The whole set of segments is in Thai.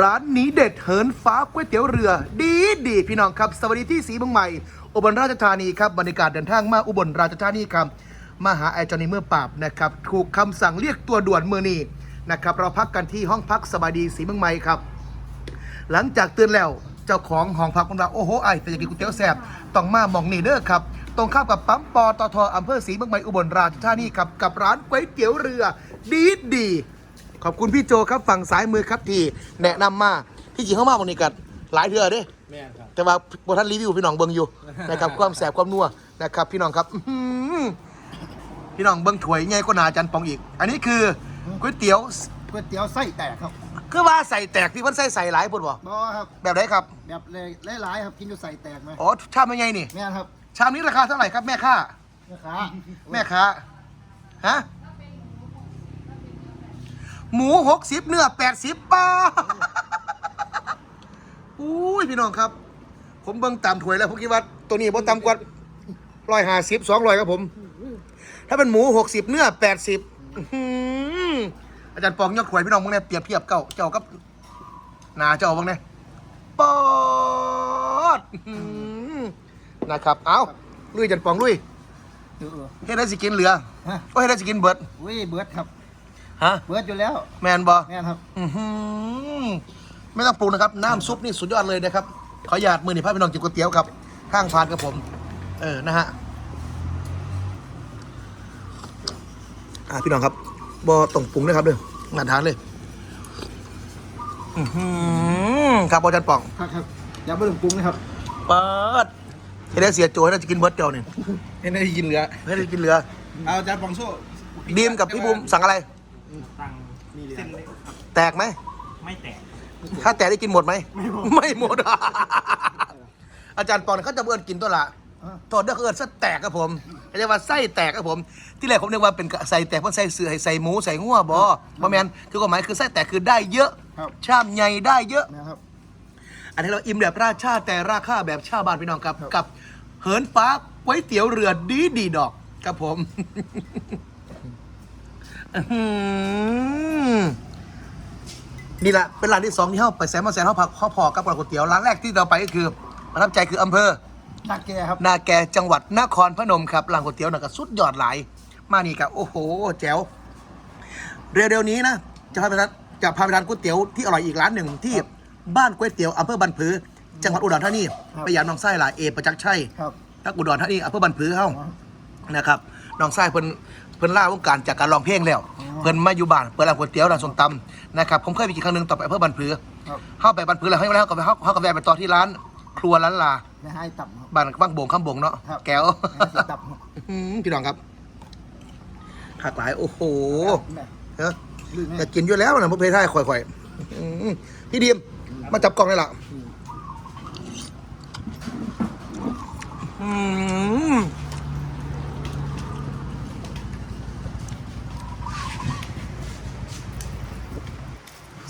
ร้านนี้เด็ดเหินฟ้าก๋วยเตี๋ยวเรือ ดีดีพี่น้องครับ สวัสดีที่สีเมืองใหม่ อุบลราชธานีครับบรรยากาศเดินทางมาอุบลราชธานีครับมาหาไอจอนีเมื่อปราบนะครับถูกคำสั่งเรียกตัวด่วนเมื่อนี้นะครับเราพักกันที่ห้องพักสบายดีสีเมืองใหม่ครับ หลังจากตื่นแล้วเจ้าของห้องพักของเราโอ้โหไอแต่อยากกินก๋วยเตี๋ยวแซ่บต้องมาหมองนี่เด้อครับ ตรงข้ามกับปั๊มปอตทอำเภอศรีเมืองใหม่อุบลราชธานีครับกับร้านก๋วยเตี๋ยวเรือ ดีดี ขอบคุณพี่โจครับฝั่งซ้ายมือครับที่แนะนำมาที่จริงเข้ามาวันนี้กันหลายเทื่อเด้ แม่นครับ แต่ว่าบท่านรีวิวพี่น้องเบิงอยู่ นะครับ ความแสบความนัวนะครับพี่น้องครับอื้อหือพี่น้องเบิงถวยใหญ่กว่าหนาอาจันปองอีก อันนี้คือก๋วยเตี๋ยวก๋วยเตี๋ยวไส้แตกครับคือว่าใส่แตกที่เพิ่นใส่ใส่หลายพุ่นบ่บอครับ แบบไหนครับ แบบเลยหลายๆครับกินจนใส่แตกไหมอ๋อชามเป็นไงนี่ แม่นครับชามนี้ราคาเท่าไหร่ครับแม่ค้า แม่ค้าแม่ค้าฮะ หมูหกสิบเนื้อแปดสิบบาทอุ้ยพี่น้องครับ ผมเบิ่งตามถวยแล้วผมคิดว่าตัวนี้บ่ต่ำกว่าร้อยห้าสิบสองร้อยครับผม ถ้าเป็นหมูหกสิบเนื้อแปดสิบอาจารย์ปองยกถวยพี่น้องมึงเนี่ยเปรียบเทียบเก่าเจ้ากับหนาเจ้าบ้างเนี่ยปอดอื้อหือนะครับ เอาลุยอาจารย์ปองลุยเออเฮ็ดได้สิกินเหลือฮะโอ้เฮ็ดได้สิกินเบิดอุ้ยเบิร์ดครับ ฮะ เบิร์ดอยู่แล้ว แมนบ่แม่นครับอื้อหือไม่ต้องปรุงนะครับ น้ำซุปนี่สุดยอดเลยนะครับ ขอหยาดมือหนีพาพี่น้องกินก๋วยเตี๋ยวครับ ข้างพานกับผม เออ นะฮะ อะพี่น้องครับบอต้องปรุงนะครับเด้อมาทานเลย อือหือครับบอจันป่อง ครับครับอย่าไปถึงปรุงนะครับเปิดเฮ็ดได้เสียโจให้ได้จะกินเบิร์ดเจ้าเนี่ยเห็นได้ยินเหลือให้ได้กินเหลือ เอาจานปองโซ่ดีมกับพี่บูมสั่งอะไร ตังนี่เส้นเล็กครับ แตกไหม ไม่แตก ถ้าแตกได้กินหมดไหม ไม่หมด ไม่หมด อาจารย์ปอนเขาจะเอื้อนกินตัวละอะตัวเด้อเอื้อนซะแตกครับผมเขาจะว่าไส้แตกครับผม ที่แรกผมนึกว่าเป็นใส่แตกเพราะใส่เสือให้ใส่หมูใส่งัวบอบอแมนคือความหมายคือไส้แตกคือได้เยอะครับชามใหญ่ได้เยอะแม่นครับอันนี้เราอิ่มแบบราชาแต่ราคาแบบชาวบ้านพี่น้องครับครับ กับเหินฟ้าก๋วยเตี๋ยวเรือดีดีดอกครับผมอื้อหือ นี่แหละเป็นร้านที่สองที่เข้าไปแซมมาแซนเข้าพักเข้าพอกับร้านก๋วยเตี๋ยวร้านแรกที่เราไปก็คือประทับใจคืออำเภอนักแกครับ นาแกจังหวัดนครพนมครับร้านก๋วยเตี๋ยวน่ะก็สุดยอดหลาย มานี่ครับโอ้โห แจ๋วเร็วๆนี้นะจะพาไปร้านจะพาไปร้านก๋วยเตี๋ยวที่อร่อยอีกร้านหนึ่งที่บ้านก๋วยเตี๋ยวอำเภอบันผือ จังหวัดอุดรธานีไปยามน้องไส้หลายเอประจักษ์ชัยครับทักอุดรธานีอำเภอบันผือเฮาอ๋อนะครับน้องไส้เพิ่นเพิ่นล่าวงการจากการร้องเพลงแล้วอ๋อเพิ่นมาอยู่บ้านเปิดร้านก๋วยเตี๋ยวร้านส้มตำนะครับผมเคยไปกินครั้งหนึงต่อไปอำเภอบันผือครับ เข้าไปบันผือแล้วให้มาแล้วก็ไปเข้าเข้ากับแวะไปต่อที่ร้าน ครัวร้านลาไม่ให้ต่ำครับ บ้านบ้างโบ่งข้ามโบ่งเนาะครับ แก้วไม่ให้ต่ำครับอืมพี่น้องครับหักหลายโอ้โหแม่เฮ้ยลื่นแม่แต่กินอยู่แล้วนะพวกเพทายค่อยๆอืมพี่ดีมมาจับกล้องเลยล่ะ อืม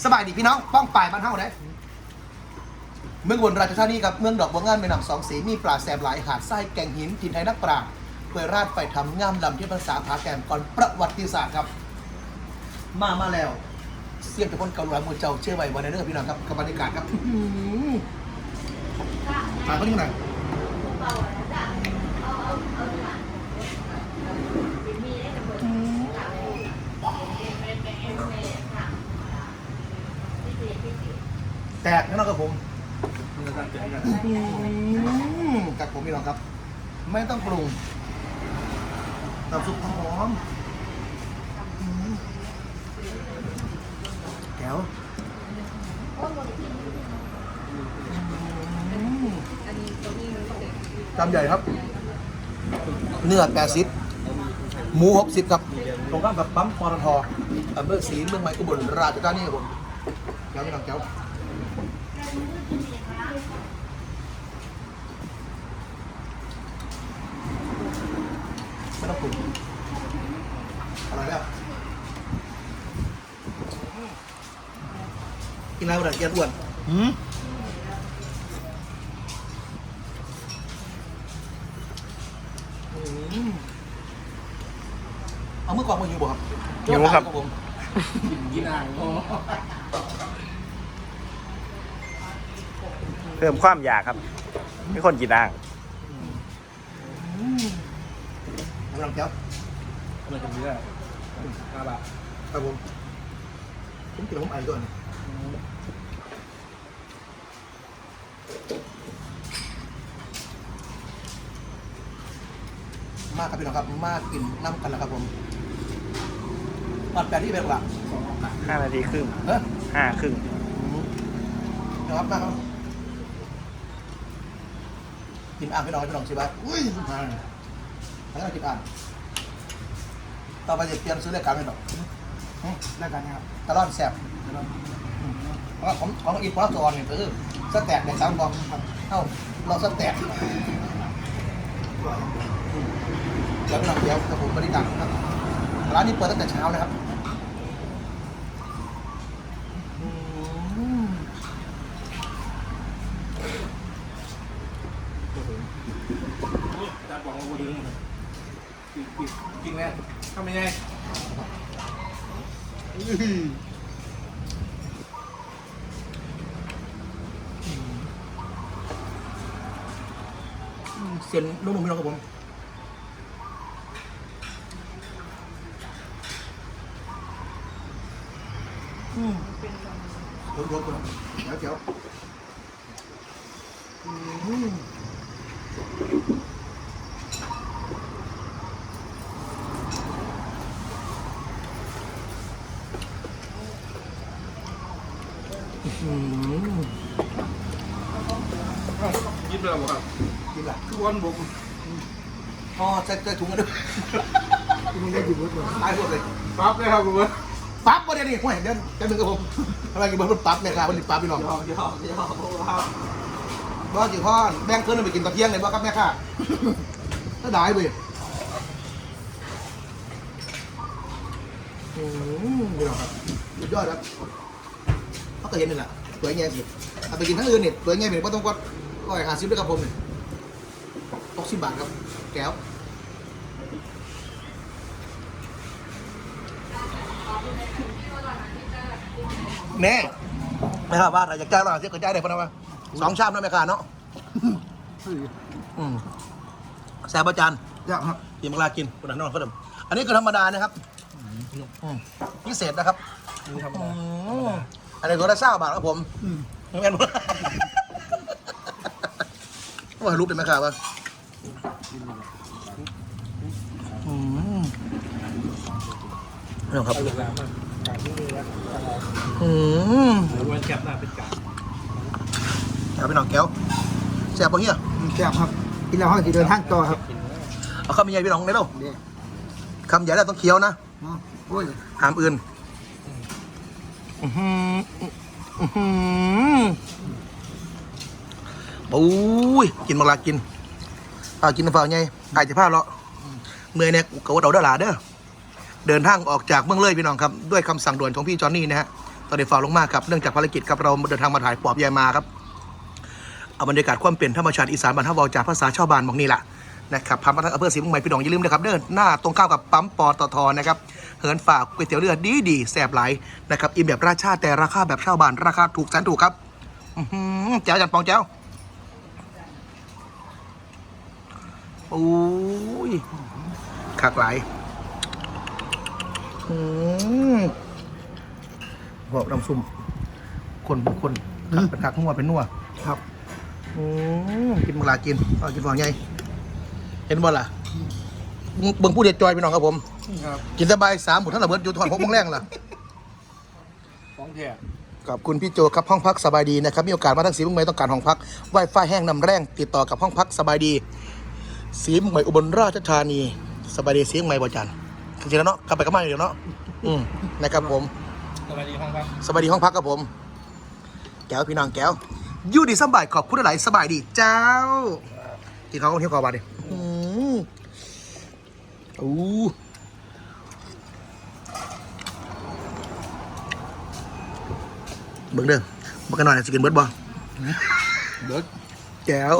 สบายดีพี่น้องป้องป่ายบ้านเฮาได้เมืองอุบนราชธานีกับเมืองดอกบัวงามแม่น้ำสองสีมีปลาแซมหลายหาดทรายแก่งหินทินไทยนักปราชญ์เพื่อราดไปทำงามลำที่ภาษาผาแกมก่อนประวัติศาสตร์ครับ มามาแล้ว เสียงแต่คนเกาหลีมือเจ้าเชื่อไว้วันนี้เด้อพี่น้องครับกับบรรยากาศครับถ่ายเขาที่ไหน แตกแน่นอนครับผมอื้อตั้งใจกับผมพี่น้องครับ ไม่ต้องปรุงน้ำซุปหอมอืมแก้วจำใหญ่ครับ เนื้อแปดสิบหมูหกสิบครับตรงข้ามกับปั๊มปตทอำเภอศรีเมืองใหม่อุบลราชธานีครับผม แก้วพี่น้องแก้วไม่ต้องปรุงอร่อยแล้วกินแล้วแบบเอียดอ้วนหืมอืม เอามือกวางมาอยู่บ่ครับอยู่ครับผมกินอ่างอ๋อพิ่มความอยากครับไม่คนกินอ่างพี่น้องแก้วมันจะมีได้ห้าบาทครับผมผมกินผมไอก่อนมากครับพี่น้องครับ มากกินน้ำกันแล้วครับผมตอนแปดที่เป็นหลักห้านาทีครึ่งเฮ้ย ห้าครึ่งครับมาครับกินอ่างพี่น้องพี่น้องชิบะอุ้ยมาแล้วก็กินอ่างต่อไปจะเตรียมซื้อรายการให้ดอกแล้วกันนะครับตะล่อดแซ่บเพราะของของอีกพอสอนเนี่ยคือสแต็กในสามกองเอ้าเราสแต็กเดี๋ยวพี่น้องเดี๋ยวกับผมบริการครับร้านนี้เปิดตั้งแต่เช้านะครับอืม อาจารย์บอกว่าวันนี้ปิดปิดกินแน่ ทำยังไงเส้นนุ่มๆพี่น้องครับผมอืมรสๆๆแล้วเจียวอืมอืม ยิบ เลยบอกครับกินละคือวันบกอ๋อใส่ใส่ถุงกันด้วยมึงได้กี่บุตรตายหมดเลยปั๊บเลยครับผมปั๊บประเดี๋ยวนี้ห่วยเดี๋ยวเดี๋ยวมึงกับผมอะไรกินบอร์มันปั๊บเนี่ยครับมันนี้ปั๊บพี่น้องยอกยอกยอกบ่จิพ่อแบ่งเพิ่อาไปกินตะเกียงเลยบ่ครับแม่ค่ะก็ได้เว้ยอืมพี่น้องครับสุดยอดครับเขาก็เห็นนี่แหละตัวแง่สิเอาไปกินทั้งอื่นนี่ตัวแง่เป็นบ่ต้องกด ร้อยห้าสิบด้วยครับผมนี่หกสิบบาทครับ แก้วแม่แม่ค่ะว่าเราอยากจ้างเราเสียก็จ่ายได้พอนะวะสองชามนะแม่ค่ะเนาะอืมแซ่บประจันอยากครับกินมะลากินคนนั้นนอนเขาเดิมอันนี้คือธรรมดานะครับอืมพิเศษนะครับนี่ทำอืมอันนี้ตัวละเศร้าบาทครับผมไม่แม่น ว่ารูปเป็นไหมครับวะอืมนี่ครับเอาเวลามาการที่นี่นะอืมหรือวันแคปหน้าเป็นการเอาไปหน่องแก้วแซ่บปะเฮียแซ่บครับกินแล้วห้องจะเดินทางต่อครับเอาคำใหญ่พี่น้องได้แล้วเดี๋ยวคำใหญ่แล้วต้องเคี้ยวนะอ๋อโอ้ยหามอื่นอื้อหืออื้อหือ ปุ้ยกินมาลากินอ่ากินน้ำเปล่าไงอาจจะพลาดเลาะเมื่อยเนี่ยกวัดเอาเด้อหลาเด้อเดินทางออกจากเมืองเลยพี่น้องครับ ด้วยคำสั่งด่วนของพี่จอนนี่นะฮะตอนนี้ฝ่าลงมากครับเนื่องจากภารกิจครับเราเดินทางมาถ่ายปอบยายมาครับเอาบรรยากาศความเป็นธรรมชาติอีสานบรรทาวาจากภาษาชาวบ้านบอกนี่แหละนะครับพันมาทางอำเภอศรีเมืองใหม่พี่น้องอย่าลืมนะครับเด้อหน้าตรงข้ามกับปั๊มปอตทนะครับเหินฝากก๋วยเตี๋ยวเรือดีดีแซ่บหลนะครับอิ่มแบบราชาแต่ราคาแบบชาวบ้านราคาถูกแสนถูกครับอือหือแจ้วจันปองแจ้ว อ้ยคักหลายอืมบอกน้ำซุ่มคนบุคคลคักเป็นคักนัวเป็นนัวครับอืมกินเวลากินเอากินฝั่งไงเห็นบ่ล่ะเบิ่งผู้เด็ดจอยพี่น้องครับผมครับกินสบายสามหมดทั้งระเบิดอยู่ทอนหกโมงแรงล่ะของแท้ขอบคุณพี่โจครับห้องพักสบายดีนะครับมีโอกาสมาทั้งสีเมืองใหม่ต้องการห้องพักไวไฟแห้งนำแรงติดต่อกับห้องพักสบายดี สีเมืองใหม่อุบลราชธานีสบายดีสีเมืองใหม่บ่จันจริงๆแล้วเนาะกลับไปกลับมาอยู่เดี๋ยวเนาะอืมนะครับผมสวัสดีห้องครับสบายดีห้องพักครับผม แก้วพี่น้องแก้วอยู่ดีสบายขอบคุณหลายๆสบายดีเจ้าที่เขาเที่ยวกอบาดิอืมอู้เบิ่งเด้อเบิ่งกันหน่อยสิกินเบิดบ่เบิร์ดแก้ว